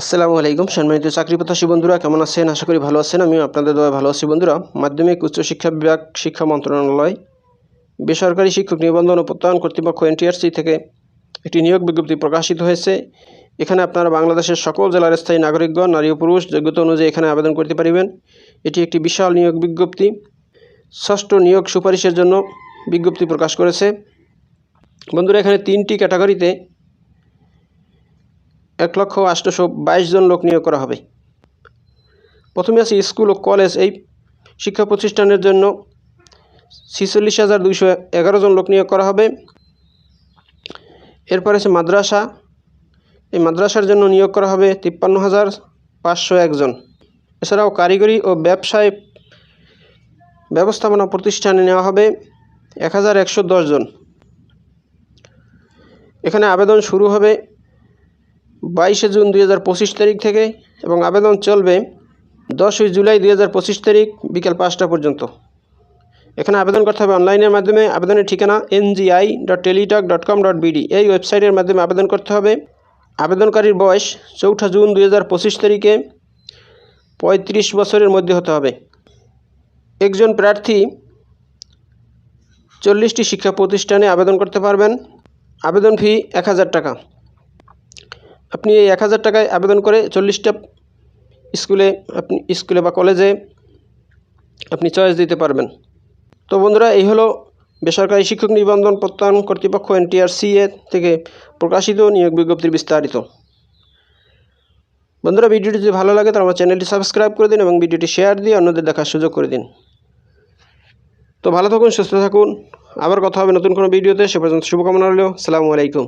আসসালামু আলাইকুম। সম্মানিত চাকরি প্রত্যাশী বন্ধুরা, কেমন আছেন? আশা করি ভালো আছেন। আমিও আপনাদের দোয়া ভালো আছি। বন্ধুরা, মাধ্যমিক উচ্চশিক্ষা বিভাগ শিক্ষা মন্ত্রণালয়, বেসরকারি শিক্ষক নিবন্ধন ও প্রত্যয়ন কর্তৃপক্ষ এনটিআরসি থেকে একটি নিয়োগ বিজ্ঞপ্তি প্রকাশিত হয়েছে। এখানে আপনারা বাংলাদেশের সকল জেলার স্থায়ী নাগরিকগণ, নারী ও পুরুষ যোগ্যতা অনুযায়ী এখানে আবেদন করতে পারিবেন। এটি একটি বিশাল নিয়োগ বিজ্ঞপ্তি। ষষ্ঠ নিয়োগ সুপারিশের জন্য বিজ্ঞপ্তি প্রকাশ করেছে। বন্ধুরা, এখানে তিনটি ক্যাটাগরিতে এক লক্ষ আটশোশো বাইশ জন লোক নিয়োগ করা হবে। প্রথমে আছে স্কুল ও কলেজ। এই শিক্ষা প্রতিষ্ঠানের জন্য ছিচল্লিশ হাজার দুইশো এগারো জন লোক নিয়োগ করা হবে। এরপর আছে মাদ্রাসা। এই মাদ্রাসার জন্য নিয়োগ করা হবে তিপ্পান্ন হাজার পাঁচশো একজন এছাড়াও কারিগরি ও ব্যবসায় ব্যবস্থাপনা প্রতিষ্ঠানে নেওয়া হবে এক হাজার একশো দশ জন। এখানে আবেদন শুরু হবে বাইশে জুন দুই হাজার পঁচিশ তারিখ থেকে এবং আবেদন চলবে দশই জুলাই দুই হাজার পঁচিশ তারিখ বিকেল পাঁচটা পর্যন্ত। এখানে আবেদন করতে হবে অনলাইনের মাধ্যমে। আবেদনের ঠিকানা NGI dot Teletalk dot com dot BD এই ওয়েবসাইটের মাধ্যমে আবেদন করতে হবে। আবেদনকারীর বয়স চৌঠা জুন দুই হাজার পঁচিশ তারিখে পঁয়ত্রিশ বছরের মধ্যে হতে হবে। একজন প্রার্থী চল্লিশটি শিক্ষা প্রতিষ্ঠানে আবেদন করতে পারবেন। আবেদন ফি এক হাজার টাকা। আপনি এই এক হাজার টাকায় আবেদন করে চল্লিশটা স্কুলে আপনি, স্কুলে বা কলেজে আপনি চয়েস দিতে পারবেন। তো বন্ধুরা, এই হলো বেসরকারি শিক্ষক নিবন্ধন প্রত্যয়ন কর্তৃপক্ষ এনটিআরসিএ থেকে প্রকাশিত নিয়োগ বিজ্ঞপ্তির বিস্তারিত। বন্ধুরা, ভিডিওটি যদি ভালো লাগে তাহলে আমার চ্যানেলটি সাবস্ক্রাইব করে দিন এবং ভিডিওটি শেয়ার দিয়ে অন্যদের দেখার সুযোগ করে দিন। তো ভালো থাকুন, সুস্থ থাকুন। আবার কথা হবে নতুন কোনো ভিডিওতে। সে পর্যন্ত শুভকামনা রইল। সালামু আলাইকুম।